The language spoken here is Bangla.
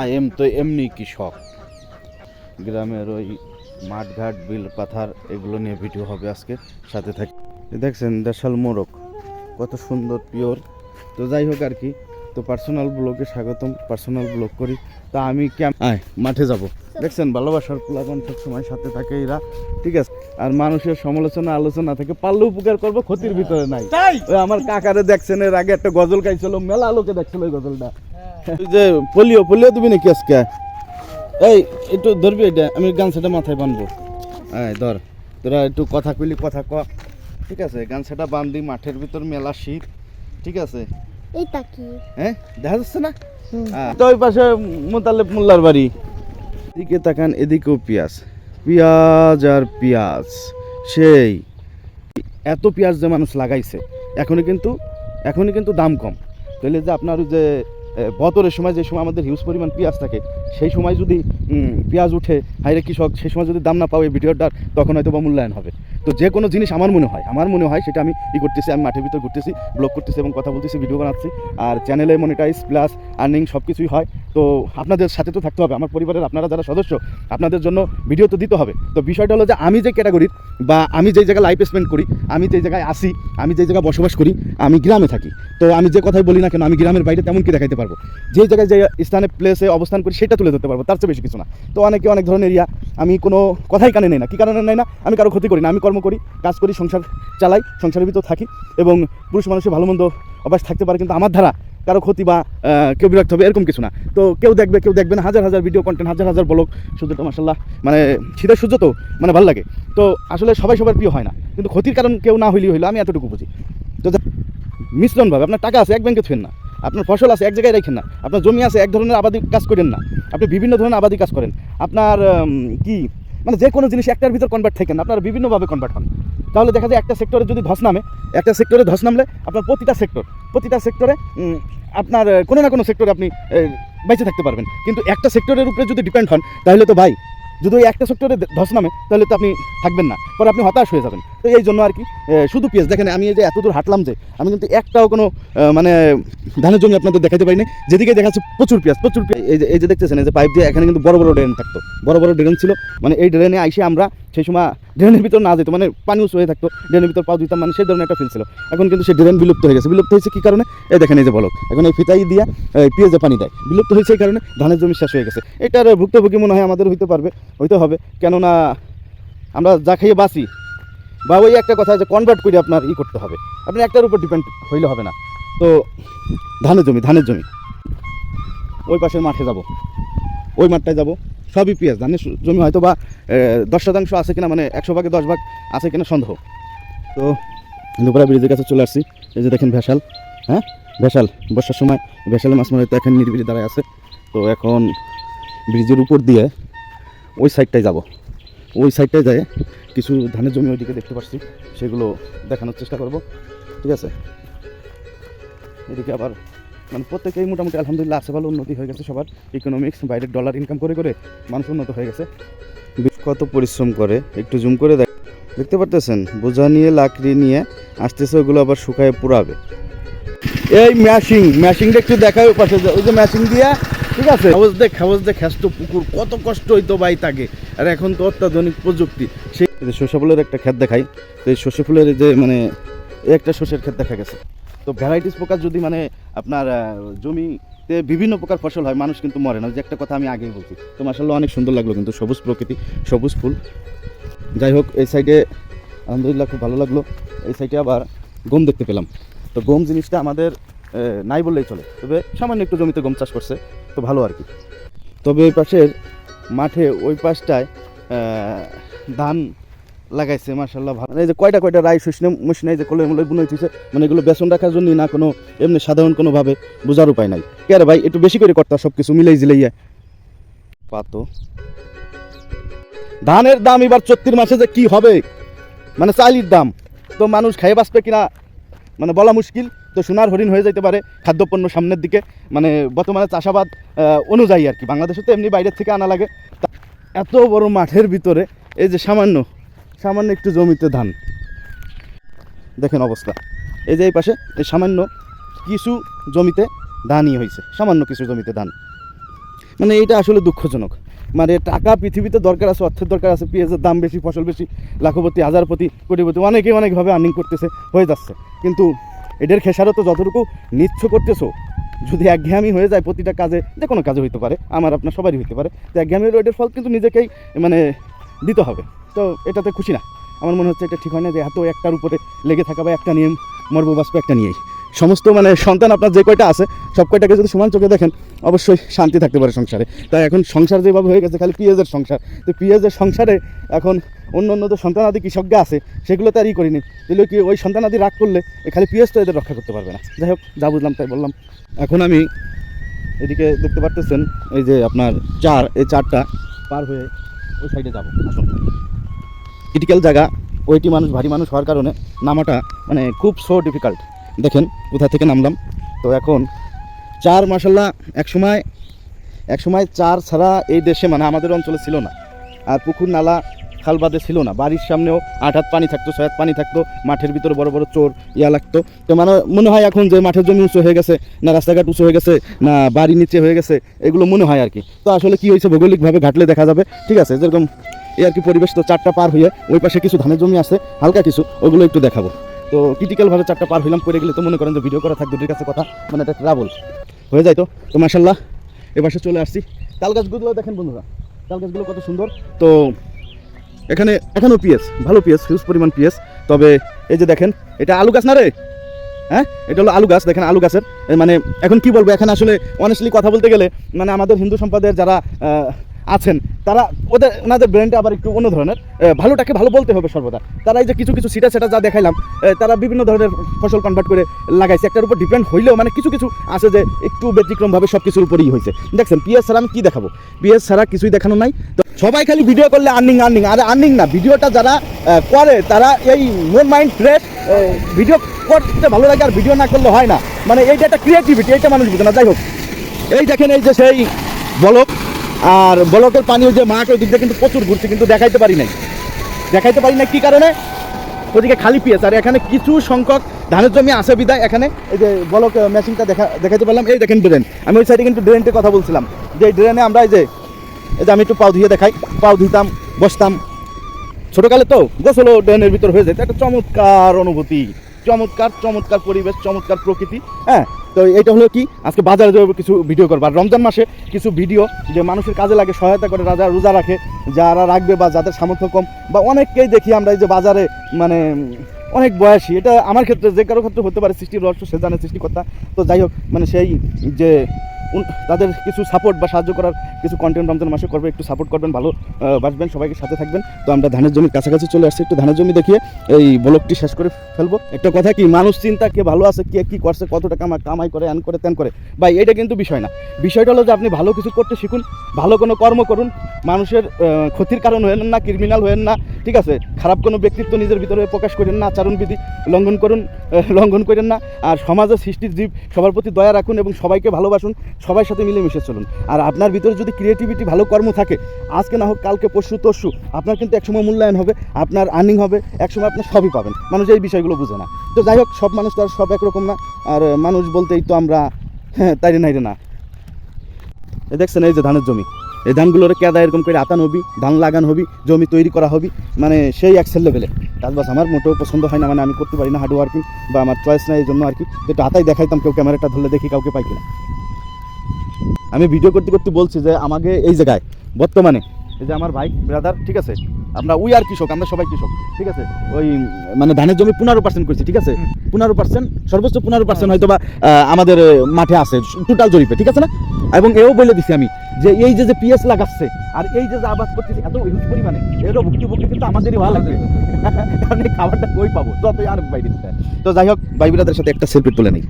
আই এম তো এমনি কৃষক। গ্রামের ওই মাঠঘাট বিল পাথার এগুলো নিয়ে ভিডিও হবে আজকে সাথে থাকি। দেখছেন দেশাল মোরগ কত সুন্দর পিওর। তো যাই হোক আর কি তো পার্সোনাল ব্লগে স্বাগতম পার্সোনাল ব্লগ করি। তা আমি আয় মাঠে যাব। দেখছেন ভালোবাসার প্লাবন সবসময় সাথে থাকে এরা ঠিক আছে? আর মানুষের সমালোচনা আলোচনা থেকে পারলে উপকার করব ক্ষতির ভিতরে নাই। ওই আমার কাকারে দেখছেন এর আগে একটা গজল গাইছিল মেলা লোকে দেখছিল ওই গজলটা। যে পোলিও পোলিও দিবি নাকি আজকে? এই একটু ধরবি এটা আমি গান সেটা মাথায় বানবো হ্যাঁ ধর তোরা একটু কথা কইলি কথা ক। ঠিক আছে গান সেটা বান্ধি মাঠের ভিতর মেলা শীত। ঠিক আছে? এইটা কি? হ্যাঁ দেখা যাচ্ছে না? হ্যাঁ। তো ওই পাশে মোতালেব মোল্লার বাড়ি। এদিকে তাকান এদিকেও পেঁয়াজ। পেঁয়াজ আর পেঁয়াজ সেই। এত পেঁয়াজ যে মানুষ লাগাইছে এখনই কিন্তু এখনই কিন্তু দাম কম। তাহলে যে আপনার যে বতরের সময় যে সময় আমাদের হিউজ পরিমাণ পেঁয়াজ থাকে, সেই সময় যদি পেঁয়াজ উঠে হাইরে কৃষক, সেই সময় যদি দাম না পাও এই তখন হয়তো বা মূল্যায়ন হবে। তো যে কোনো জিনিস আমার মনে হয়, আমার মনে হয় সেটা আমি ই করতেছি, আমি মাঠের ভিতর ঘুরতেছি, ব্লগ করতেছি এবং কথা বলতেছি, ভিডিও বানাচ্ছি। আর চ্যানেলে মনিটাইজ প্লাস আর্নিং সব কিছুই হয়। তো আপনাদের সাথে তো থাকতে হবে, আমার পরিবারের আপনারা যারা সদস্য, আপনাদের জন্য ভিডিও তো দিতে হবে। তো বিষয়টা হলো যে আমি যে ক্যাটাগরির বা আমি যেই জায়গায় লাইফ স্পেন্ড করি, আমি যেই জায়গায় আসি, আমি যেই জায়গায় বসবাস করি, আমি গ্রামে থাকি। তো আমি যে কথাই বলি না কেন, আমি গ্রামের বাইরে তেমন কি দেখাইতে পারব? যে জায়গায় যে স্থানে প্লেসে অবস্থান করি, সেটা তুলে ধরতে পারব, তার চেয়ে বেশি কিছু না। তো অনেকে অনেক ধরনের এরিয়া আমি কোনো কথাই কানে নেই না। কি কারণে নেই না? আমি কারও ক্ষতি করি না, আমি কর্ম করি, কাজ করি, সংসার চালাই, সংসারের ভিতর থাকি এবং পুরুষ মানুষের ভালো মন্দ অভ্যাস থাকতে পারে, কিন্তু আমার ধারা কারও ক্ষতি বা কেউ বিরক্ত হবে, এরকম কিছু না। তো কেউ দেখবে কেউ দেখবে না, হাজার হাজার ভিডিও কন্টেন্ট হাজার হাজার ব্লগ সূর্যটা মাসাল্লাহ মানে শীতের সূর্য তো মানে ভালো লাগে। তো আসলে সবাই সবার প্রিয় হয় না, কিন্তু ক্ষতির কারণ কেউ না হইলেই হইল, আমি এতটুকু বুঝি। তো মিশ্রণভাবে আপনার টাকা আছে, এক ব্যাংকে থুয়েন না। আপনার ফসল আছে, এক জায়গায় রাখেন না। আপনার জমি আছে, এক ধরনের আবাদি কাজ করেন না। আপনি বিভিন্ন ধরনের আবাদি কাজ করেন। আপনার কি মানে যে কোনো জিনিস একটার ভিতর কনভার্ট থাকেন, আপনারা বিভিন্নভাবে কনভার্ট হন। তাহলে দেখা যায় একটা সেক্টরে যদি ধস নামে, একটা সেক্টরে ধস নামলে আপনার প্রতিটা সেক্টর প্রতিটা সেক্টরে আপনার কোনো না কোনো সেক্টরে আপনি বেঁচে থাকতে পারবেন। কিন্তু একটা সেক্টরের উপরে যদি ডিপেন্ড হন, তাহলে তো ভাই, যদি ওই একটা সেক্টরে ধস নামে, তাহলে তো আপনি থাকবেন না। পরে আপনি হতাশ হয়ে যাবেন। তো এই জন্য আর কি শুধু পেঁয়াজ। দেখেন, আমি এই যে এত দূর হাঁটলাম যে, আমি কিন্তু একটাও কোনো মানে ধানের জমি আপনাদের দেখাতে পারিনি। যেদিকে দেখা দেখাচ্ছে প্রচুর পেঁয়াজ প্রচুর পেঁয়াজ। এই যে এই যে দেখতেছেন, এই যে পাইপ দিয়ে এখানে কিন্তু বড় বড় ড্রেন থাকতো। বড় বড় ড্রেন ছিল। মানে এই ড্রেনে আইসে আমরা সেই সময় ড্রেনের ভিতর না যেত মানে পানি উঁচু হয়ে থাকতো, ড্রেনের ভিতর পাও দিতাম মানে সেই ধরনের একটা ফিল ছিল। এখন কিন্তু সেই ড্রেন বিলুপ্ত হয়ে গেছে। বিলুপ্ত হয়েছে কি কারণে? এই দেখেন, এই যে বলক। এখন এই ফিতাই দিয়া পেঁয়াজে পানি দেয়। বিলুপ্ত হয়েছে এই কারণে ধানের জমি শেষ হয়ে গেছে। এটার ভুক্তভোগী মনে হয় আমাদের হইতে পারবে, হইতে হবে। কেননা আমরা যা খেয়ে বাঁচি, বা ওই একটা কথা যে কনভার্ট করে আপনার ই করতে হবে। আপনি একটার উপর ডিপেন্ড হইলে হবে না। তো ধানের জমি ধানের জমি। ওই পাশের মাঠে যাব। ওই মাঠটায় যাব। সবই পেঁয়াজ। ধানের জমি হয়তো বা দশ শতাংশ আছে কিনা মানে একশো ভাগে দশ ভাগ আছে কিনা সন্দেহ। তো দুপুরা ব্রিজের কাছে চলে আসছি। এই যে দেখেন ভেসাল হ্যাঁ? ভেসাল, বর্ষার সময় ভেসালে মাছ মারে তো এখন নিরিবিলি দাঁড়ায় আছে। তো এখন ব্রিজের উপর দিয়ে ওই সাইডটায় যাব। ওই সাইডটায় যায় কিছু ধানের জমি ওইদিকে দেখতে পাচ্ছি সেগুলো দেখানোর চেষ্টা করব। ঠিক আছে? এদিকে আবার মানে প্রত্যেকেই মোটামুটি আলহামদুলিল্লাহ আছে ভালো উন্নতি হয়ে গেছে সবার ইকোনমিক্স বাইরের ডলার ইনকাম করে করে মানুষ উন্নত হয়ে গেছে। কত পরিশ্রম করে? একটু জুম করে দেখ। দেখতে পারতেছেন বোঝা নিয়ে লাকড়ি নিয়ে আসতেছে ওগুলো আবার শুকায় পুরাবে এই ম্যাশিং ম্যাশিংটা একটু দেখায় পাশে ওই যে ম্যাশিং দিয়া ঠিক আছে? হাউস দেখ হাউস দেখ হ্যাস্ত পুকুর কত কষ্ট হইতো বাই তাকে। আর এখন তো অত্যাধুনিক প্রযুক্তি। সেই সর্ষে ফুলের একটা ক্ষেত দেখাই। তো এই সর্ষে ফুলের যে মানে একটা সর্ষের ক্ষেত দেখা গেছে। তো ভ্যারাইটিস প্রকার যদি মানে আপনার জমিতে বিভিন্ন প্রকার ফসল হয়, মানুষ কিন্তু মরে না। যে একটা কথা আমি আগেই বলছি, তো মাসাল্লাহ অনেক সুন্দর লাগল কিন্তু, সবুজ প্রকৃতি, সবুজ ফুল। যাই হোক, এই সাইডে আলহামদুলিল্লাহ খুব ভালো লাগল। এই সাইডে আবার গম দেখতে পেলাম। তো গম জিনিসটা আমাদের নাই বললেই চলে। তবে সামান্য একটু জমিতে গম চাষ করছে, তো ভালো আর কি। তবে ওই পাশের মাঠে ওই পাশটায় ধান লাগাইছে মার্শাল্লাহ ভালো। এই যে কয়টা কয়টা রাই শুষনে মুসনে যে কলে মলে বুনে উঠেছে মানে এগুলো বেসন রাখার জন্য না কোনো এমনি সাধারণ কোনোভাবে বোঝার উপায় নাই। কে ভাই, একটু বেশি করে করতা সব কিছু মিলাই জিলাইয়া পাতো। ধানের দাম এবার চত্রির মাসে যে কি হবে? মানে চালির দাম। তো মানুষ খাইয়ে বাঁচবে কিনা মানে বলা মুশকিল। তো সোনার হরিণ হয়ে যেতে পারে খাদ্যপণ্য সামনের দিকে। মানে বর্তমানে চাষাবাদ অনুযায়ী আর কি। বাংলাদেশে তো এমনি বাইরের থেকে আনা লাগে। এত বড় মাঠের ভিতরে এই যে সামান্য সামান্য একটু জমিতে ধান। দেখেন অবস্থা। এই যে এই পাশে, এই সামান্য কিছু জমিতে ধানই হয়েছে। সামান্য কিছু জমিতে ধান। মানে এটা আসলে দুঃখজনক। মানে টাকা পৃথিবীতে দরকার আছে, অর্থের দরকার আছে, পেঁয়াজের দাম বেশি, ফসল বেশি, লাখপতি, হাজারপতি, কোটিপতি, অনেকেই অনেকভাবে আর্নিং করতেছে, হয়ে যাচ্ছে। কিন্তু এদের খেসারও তো যতটুকু নিচ্ছ করতেছো, যদি একঘেয়ামি হয়ে যায় প্রতিটা কাজে, যে কোনো কাজে হইতে পারে, আমার আপনার সবারই হইতে পারে, তো একঘেয়ামি হলে এটার ফল কিন্তু নিজেকেই মানে দিতে হবে। তো এটাতে খুশি না। আমার মনে হচ্ছে এটা ঠিক হয় না যে এত একটার উপরে লেগে থাকা বা একটা নিয়ম মর্ব বাষ্প একটা নিয়েই। সমস্ত মানে সন্তান আপনার যে কয়টা আছে, সব কয়টাকে যদি সমান চোখে দেখেন, অবশ্যই শান্তি থাকতে পারে সংসারে। তাই এখন সংসার যেভাবে হয়ে গেছে, খালি পিঁয়াজের সংসার। তো পিঁয়াজের সংসারে এখন অন্য অন্য যে সন্তানাদি কৃষকরা আছে, সেগুলো তো আর ই করিনি। দিলে কি ওই সন্তানাদি রাগ করলে খালি পিঁয়াজ তো এদের রক্ষা করতে পারবে না। যাই হোক, যা বুঝলাম তাই বললাম। এখন আমি এদিকে দেখতে পারতেছেন, এই যে আপনার চার, এই চারটা পার হয়ে ওই সাইডে যাব। আসুন। ক্রিটিক্যাল জায়গা, ওইটি মানুষ, ভারী মানুষ হওয়ার কারণে নামাটা মানে খুব সো ডিফিকাল্ট দেখেন, কোথা থেকে নামলাম? তো এখন চার মাসাল্লাহ এক সময় এক সময় চার ছাড়া এই দেশে মানে আমাদের অঞ্চলে ছিল না। আর পুকুর, নালা খাল বাদে ছিল না। বাড়ির সামনেও আট হাত পানি থাকতো, ছয় পানি থাকতো, মাঠের ভিতরে বড় বড় চোর ইয়া লাগতো। তো মানে মনে হয় এখন যে মাঠের জমি উঁচু হয়ে গেছে, না রাস্তাঘাট উঁচু হয়ে গেছে, না বাড়ি নিচে হয়ে গেছে, এগুলো মনে হয় আর কি। তো আসলে কি হয়েছে ভৌগোলিকভাবে ঘাটলে দেখা যাবে। ঠিক আছে, যেরকম এই আর কি পরিবেশ তো চারটা পার হয়ে, ওই পাশে কিছু ধানের জমি আছে, হালকা কিছু, ওগুলো একটু দেখাবো। তো ক্রিটিক্যালভাবে চারটা পার হইলাম, পড়ে গেলে তো মনে করেন যে ভিডিও করা থাকবে কাছে কথা মানে একটা ট্রাভেল হয়ে যায় তো? তো মাসাল্লাহ এ পাশে চলে আসছি। তাল গাছগুলো দেখেন বন্ধুরা, তাল গাছগুলো কত সুন্দর। তো এখানে এখানেও পিএস, ভালো পিএস হিউজ পরিমাণ পিএস। তবে এই যে দেখেন, এটা আলু গাছ না রে? হ্যাঁ? এটা হলো আলু গাছ, দেখেন আলু গাছের। মানে এখন কি বলব, এখানে আসলে অনেস্টলি কথা বলতে গেলে মানে আমাদের হিন্দু সম্প্রদায়ের যারা আছেন, তারা ওদের, ওনাদের ব্রেনটা আবার একটু অন্য ধরনের। ভালোটাকে ভালো বলতে হবে সর্বদা। তারা এই যে কিছু কিছু সিটা সেটা যা দেখাইলাম তারা বিভিন্ন ধরনের ফসল কনভার্ট করে লাগাইছে। একটার উপর ডিপেন্ড হইলেও মানে কিছু কিছু আছে যে একটু ব্যতিক্রমভাবে সব কিছুর উপরেই হয়েছে দেখছেন পিএস ছাড়া আমি কী দেখাবো? পিএস ছাড়া কিছুই দেখানো নাই। তো সবাই খালি ভিডিও করলে আর্নিং আর্নিং আর আর্নিং না ভিডিওটা যারা করে, তারা এই মন মাইন্ড ফ্রেশ ভিডিও করতে ভালো লাগে আর ভিডিও না করলে হয় না। মানে এইটা একটা ক্রিয়েটিভিটি এইটা মানুষ বুঝে না। যাই হোক, এই দেখেন এই যে সেই বলক। আর বলকের পানি ওই যে মাঠ, ওই দিক দিয়ে কিন্তু প্রচুর ঘুরছে, কিন্তু দেখাইতে পারি নাই। দেখাইতে পারি না কি কারণে? ওদিকে খালি পিএস আর এখানে কিছু সংখ্যক ধানের জমি আছে বিদায় এখানে। এই যে বলক মেশিনটা দেখা দেখাতে পারলাম। এই দেখেন ড্রেন। আমি ওই সাইডে কিন্তু ড্রেনটির কথা বলছিলাম। যে ড্রেনে আমরা এই যে এই যে আমি একটু পাও ধুয়ে দেখাই। পাও ধুইতাম, বসতাম। ছোটকালে তো গোসলও ড্রেনের ভিতর হয়ে যেত। একটা চমৎকার অনুভূতি, চমৎকার চমৎকার পরিবেশ, চমৎকার প্রকৃতি হ্যাঁ? তো এটা হলো কি? আজকে বাজারে যাব কিছু ভিডিও করব। আর রমজান মাসে কিছু ভিডিও যে মানুষের কাজে লাগে, সহায়তা করে, রাজা রোজা রাখে, যারা রাখবে বা যাদের সামর্থ্য কম, বা অনেককেই দেখি আমরা এই যে বাজারে মানে অনেক বয়সী। এটা আমার ক্ষেত্রে যে কারও ক্ষেত্রে হতে পারে, সৃষ্টির রহস্য, সে জানে সৃষ্টিকর্তা। তো যাই হোক মানে সেই যে তাদের কিছু সাপোর্ট বা সাহায্য করার কিছু কন্টেন্ট রমজান মাসে করবে, একটু সাপোর্ট করবেন, ভালো বাসবেন, সবাইকে সাথে থাকবেন। তো আমরা ধানের জমির কাছাকাছি চলে আসছি, একটু ধানের জমি দেখিয়ে এই ব্লকটি শেষ করে ফেলব। একটা কথা কি, মানুষ চিন্তা কে ভালো আছে, কে কি করছে কত টাকা কামাই করে আন করে তেন করে? ভাই, এটা কিন্তু বিষয় না। বিষয়টা হলো যে আপনি ভালো কিছু করতে শিখুন, ভালো কোনো কর্ম করুন, মানুষের ক্ষতির কারণ হয়েন না ক্রিমিনাল হয়েন না, ঠিক আছে? খারাপ কোনো ব্যক্তিত্ব নিজের ভিতরে প্রকাশ করেন না, আচরণবিধি লঙ্ঘন করুন লঙ্ঘন করেন না, আর সমাজের সৃষ্টির জীব সবার প্রতি দয়া রাখুন এবং সবাইকে ভালোবাসুন সবার সাথে মিলেমিশে চলুন। আর আপনার ভিতরে যদি ক্রিয়েটিভিটি ভালো কর্ম থাকে, আজকে না হোক কালকে, পরশু, তরশু, আপনার কিন্তু একসময় মূল্যায়ন হবে, আপনার আর্নিং হবে, একসময় আপনি সবই পাবেন। মানুষ এই বিষয়গুলো বুঝে না। তো যাই হোক, সব মানুষ তো আর সব একরকম না। আর মানুষ বলতেই তো আমরা হ্যাঁ তাইরে নাইরে না। এই দেখছেন, এই যে ধানের জমি। এই ধানগুলোর কেদা এরকম করে আতান হবি, ধান লাগান হবি, জমি তৈরি করা হবি মানে সেই একসেল লেভেলে চাষবাস আমার মোটেও পছন্দ হয় না মানে আমি করতে পারি না হার্ড ওয়ার্কিং বা আমার চয়েস নাই এই জন্য আর কি। যেটা হাতাই দেখাইতাম, কেউ ক্যামেরাটা ধরলে দেখি কাউকে পাই কিনা। আমি ভিডিও করতে করতে বলছি যে আমাকে এই জায়গায়, বর্তমানে। এই যে আমার ভাই ব্রাদার ঠিক আছে? আমরা উই আর কৃষক, আমরা সবাই কৃষক, ঠিক আছে? ওই মানে ধানের জমি পনেরো পার্সেন্ট করছি, ঠিক আছে? পনেরো পার্সেন্ট সর্বোচ্চ পনেরো পার্সেন্ট হয়তো বা আমাদের মাঠে আছে টোটাল জরিপে, ঠিক আছে না? এবং এও বলে দিছি আমি যে এই যে যে পিএস লাগাচ্ছে, আর এই যে যে আবাদ করতেছি, এত হিউজ পরিমাণে, এরও ভুক্তভোগী কিন্তু আমাদেরই ভালো লাগবে। কারণ এই খাবারটা কই পাবো? যতই আর বাইরে তো যাই হোক, ভাই ব্রাদারের সাথে একটা সেলফি তুলে নেই।